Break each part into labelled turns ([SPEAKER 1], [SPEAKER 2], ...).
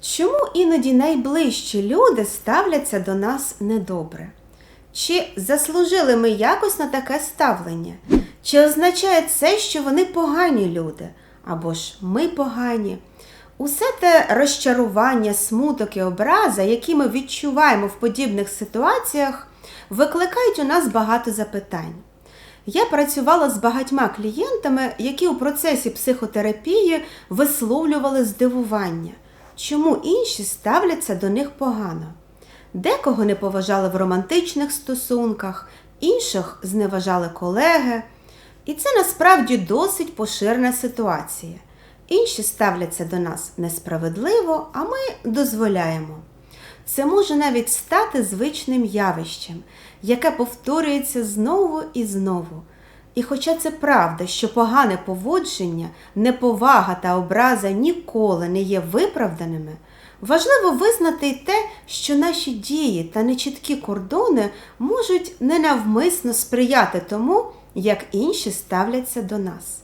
[SPEAKER 1] Чому іноді найближчі люди ставляться до нас недобре? Чи заслужили ми якось на таке ставлення? Чи означає це, що вони погані люди? Або ж ми погані? Усе те розчарування, смуток і образа, які ми відчуваємо в подібних ситуаціях, викликають у нас багато запитань. Я працювала з багатьма клієнтами, які у процесі психотерапії висловлювали здивування, чому інші ставляться до них погано. Декого не поважали в романтичних стосунках, інших зневажали колеги. І це насправді досить поширена ситуація. Інші ставляться до нас несправедливо, а ми дозволяємо. Це може навіть стати звичним явищем, яке повторюється знову і знову. І хоча це правда, що погане поводження, неповага та образа ніколи не є виправданими, важливо визнати й те, що наші дії та нечіткі кордони можуть ненавмисно сприяти тому, як інші ставляться до нас.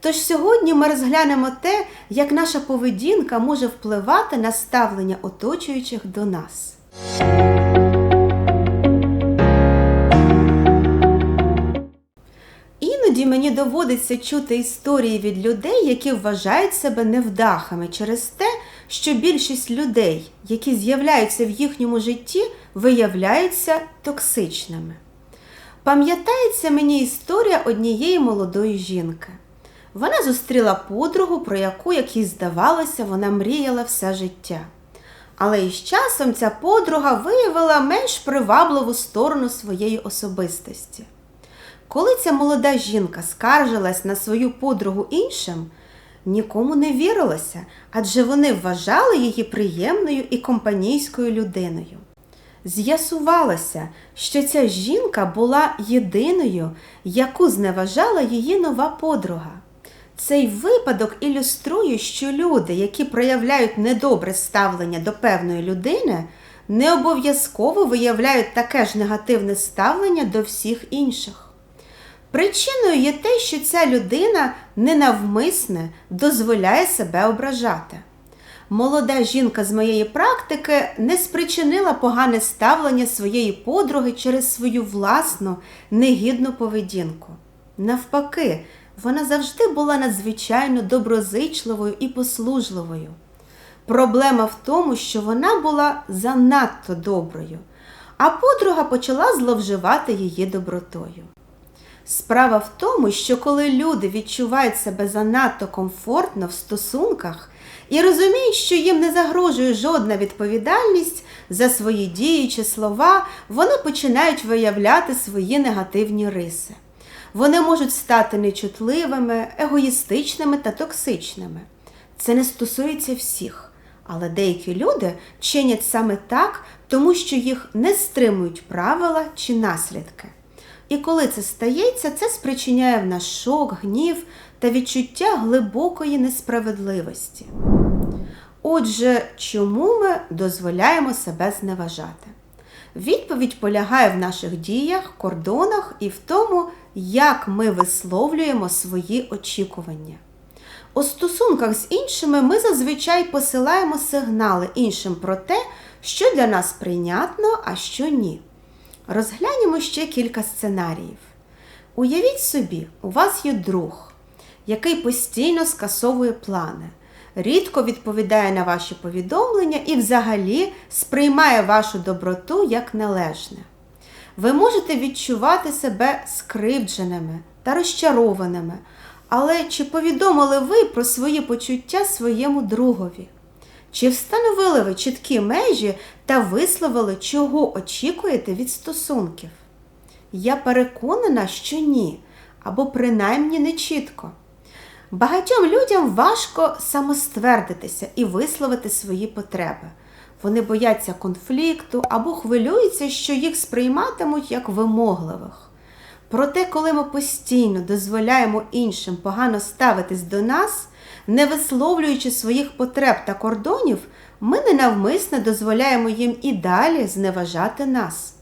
[SPEAKER 1] Тож сьогодні ми розглянемо те, як наша поведінка може впливати на ставлення оточуючих до нас. Іноді мені доводиться чути історії від людей, які вважають себе невдахами через те, що більшість людей, які з'являються в їхньому житті, виявляються токсичними. Пам'ятається мені історія однієї молодої жінки. Вона зустріла подругу, про яку, як їй здавалося, вона мріяла все життя. Але із часом ця подруга виявила менш привабливу сторону своєї особистості. Коли ця молода жінка скаржилась на свою подругу іншим, нікому не вірилося, адже вони вважали її приємною і компанійською людиною. З'ясувалося, що ця жінка була єдиною, яку зневажала її нова подруга. Цей випадок ілюструє, що люди, які проявляють недобре ставлення до певної людини, не обов'язково виявляють таке ж негативне ставлення до всіх інших. Причиною є те, що ця людина ненавмисне дозволяє себе ображати. Молода жінка з моєї практики не спричинила погане ставлення своєї подруги через свою власну негідну поведінку. Навпаки, вона завжди була надзвичайно доброзичливою і послужливою. Проблема в тому, що вона була занадто доброю, а подруга почала зловживати її добротою. Справа в тому, що коли люди відчувають себе занадто комфортно в стосунках і розуміють, що їм не загрожує жодна відповідальність за свої дії чи слова, вони починають виявляти свої негативні риси. Вони можуть стати нечутливими, егоїстичними та токсичними. Це не стосується всіх, але деякі люди чинять саме так, тому що їх не стримують правила чи наслідки. І коли це стається, це спричиняє в нас шок, гнів та відчуття глибокої несправедливості. Отже, чому ми дозволяємо себе зневажати? Відповідь полягає в наших діях, кордонах і в тому, як ми висловлюємо свої очікування. У стосунках з іншими ми зазвичай посилаємо сигнали іншим про те, що для нас прийнятно, а що ні. Розглянемо ще кілька сценаріїв. Уявіть собі, у вас є друг, який постійно скасовує плани, рідко відповідає на ваші повідомлення і взагалі сприймає вашу доброту як належне. Ви можете відчувати себе скривдженими та розчарованими, але чи повідомили ви про свої почуття своєму другові? Чи встановили ви чіткі межі та висловили, чого очікуєте від стосунків? Я переконана, що ні, або принаймні не чітко. Багатьом людям важко самоствердитися і висловити свої потреби. Вони бояться конфлікту або хвилюються, що їх сприйматимуть як вимогливих. Проте, коли ми постійно дозволяємо іншим погано ставитись до нас, не висловлюючи своїх потреб та кордонів, ми ненавмисно дозволяємо їм і далі зневажати нас.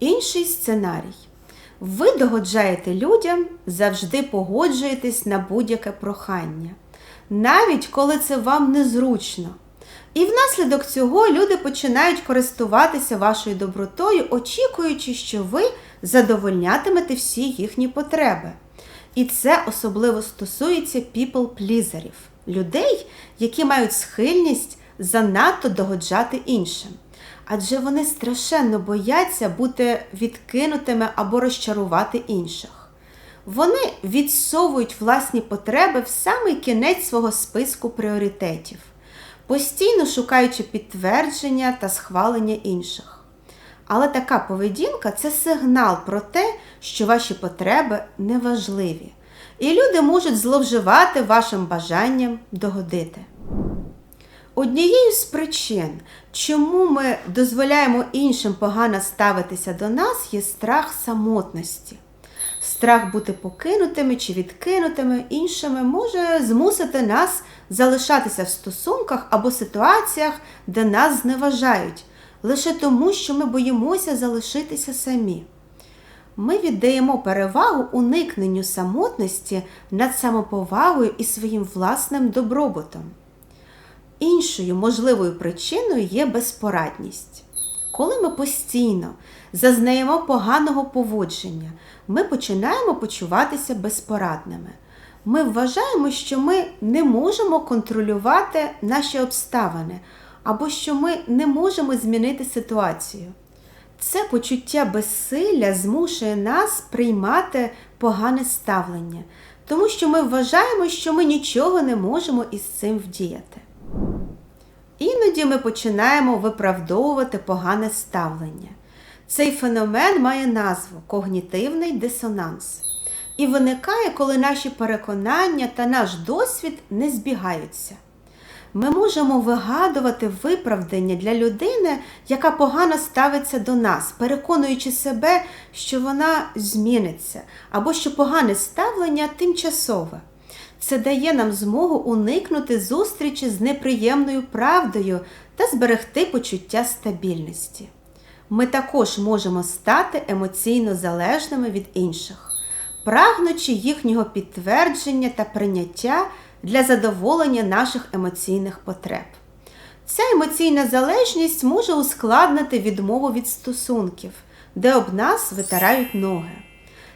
[SPEAKER 1] Інший сценарій. Ви догоджаєте людям, завжди погоджуєтесь на будь-яке прохання. навіть коли це вам незручно. І внаслідок цього люди починають користуватися вашою добротою, очікуючи, що ви задовольнятимете всі їхні потреби. І це особливо стосується people-плізерів – людей, які мають схильність занадто догоджати іншим. Адже вони страшенно бояться бути відкинутими або розчарувати інших. Вони відсовують власні потреби в самий кінець свого списку пріоритетів, постійно шукаючи підтвердження та схвалення інших. Але така поведінка це сигнал про те, що ваші потреби неважливі, і люди можуть зловживати вашим бажанням догодити. Однією з причин, чому ми дозволяємо іншим погано ставитися до нас, є страх самотності. Страх бути покинутими чи відкинутими іншими може змусити нас залишатися в стосунках або ситуаціях, де нас зневажають, лише тому, що ми боїмося залишитися самі. Ми віддаємо перевагу уникненню самотності над самоповагою і своїм власним добробутом. Іншою можливою причиною є безпорадність. Коли ми постійно зазнаємо поганого поводження, ми починаємо почуватися безпорадними. Ми вважаємо, що ми не можемо контролювати наші обставини або що ми не можемо змінити ситуацію. Це почуття безсилля змушує нас приймати погане ставлення, тому що ми вважаємо, що ми нічого не можемо із цим вдіяти. Іноді ми починаємо виправдовувати погане ставлення. Цей феномен має назву когнітивний дисонанс і виникає, коли наші переконання та наш досвід не збігаються. Ми можемо вигадувати виправдання для людини, яка погано ставиться до нас, переконуючи себе, що вона зміниться, або що погане ставлення тимчасове. Це дає нам змогу уникнути зустрічі з неприємною правдою та зберегти почуття стабільності. Ми також можемо стати емоційно залежними від інших, прагнучи їхнього підтвердження та прийняття для задоволення наших емоційних потреб. Ця емоційна залежність може ускладнити відмову від стосунків, де об нас витирають ноги.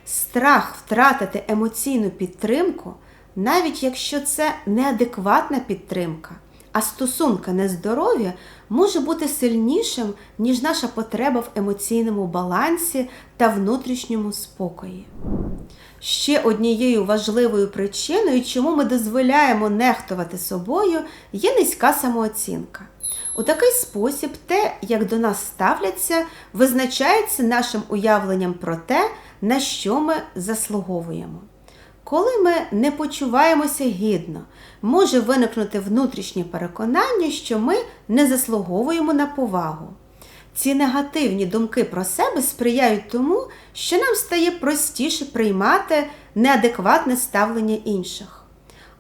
[SPEAKER 1] Страх втратити емоційну підтримку навіть якщо це неадекватна підтримка, а стосунки нездорові, може бути сильнішим, ніж наша потреба в емоційному балансі та внутрішньому спокої. Ще однією важливою причиною, чому ми дозволяємо нехтувати собою, є низька самооцінка. У такий спосіб те, як до нас ставляться, визначається нашим уявленням про те, на що ми заслуговуємо. Коли ми не почуваємося гідно, може виникнути внутрішнє переконання, що ми не заслуговуємо на повагу. Ці негативні думки про себе сприяють тому, що нам стає простіше приймати неадекватне ставлення інших.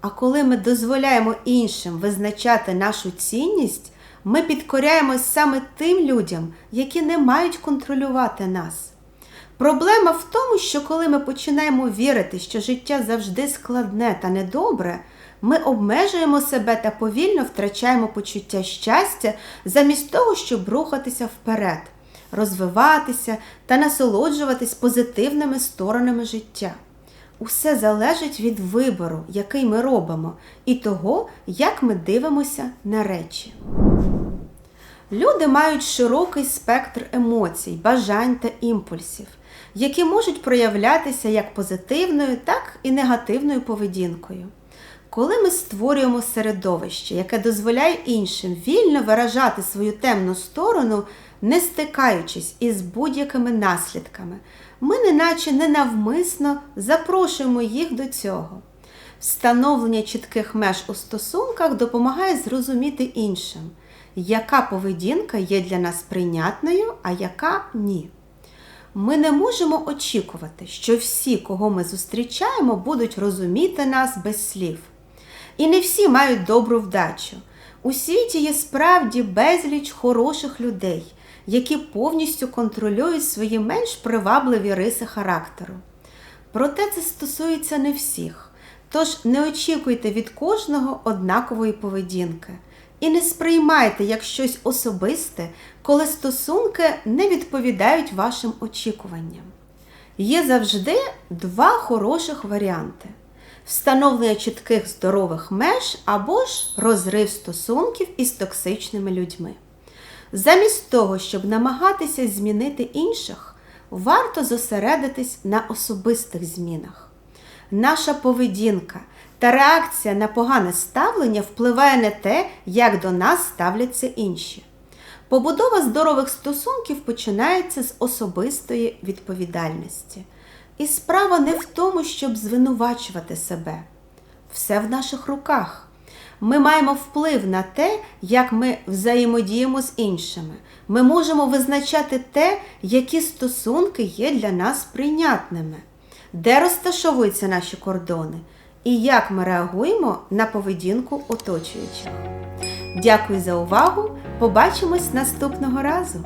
[SPEAKER 1] А коли ми дозволяємо іншим визначати нашу цінність, ми підкоряємось саме тим людям, які не мають контролювати нас. Проблема в тому, що коли ми починаємо вірити, що життя завжди складне та недобре, ми обмежуємо себе та повільно втрачаємо почуття щастя замість того, щоб рухатися вперед, розвиватися та насолоджуватись позитивними сторонами життя. Усе залежить від вибору, який ми робимо, і того, як ми дивимося на речі. Люди мають широкий спектр емоцій, бажань та імпульсів які можуть проявлятися як позитивною, так і негативною поведінкою. Коли ми створюємо середовище, яке дозволяє іншим вільно виражати свою темну сторону, не стикаючись із будь-якими наслідками, ми неначе ненавмисно запрошуємо їх до цього. Встановлення чітких меж у стосунках допомагає зрозуміти іншим, яка поведінка є для нас прийнятною, а яка ні. Ми не можемо очікувати, що всі, кого ми зустрічаємо, будуть розуміти нас без слів. І не всі мають добру вдачу. У світі є справді безліч хороших людей, які повністю контролюють свої менш привабливі риси характеру. Проте це стосується не всіх, Тож не очікуйте від кожного однакової поведінки. І не сприймайте як щось особисте, коли стосунки не відповідають вашим очікуванням. Є завжди два хороших варіанти: встановлення чітких здорових меж або ж розрив стосунків із токсичними людьми. Замість того, щоб намагатися змінити інших, варто зосередитись на особистих змінах. Наша поведінка та реакція на погане ставлення впливає на те, як до нас ставляться інші. Побудова здорових стосунків починається з особистої відповідальності. І справа не в тому, щоб звинувачувати себе. Все в наших руках. Ми маємо вплив на те, як ми взаємодіємо з іншими. Ми можемо визначати те, які стосунки є для нас прийнятними, де розташовуються наші кордони і як ми реагуємо на поведінку оточуючих. Дякую за увагу! Побачимось наступного разу!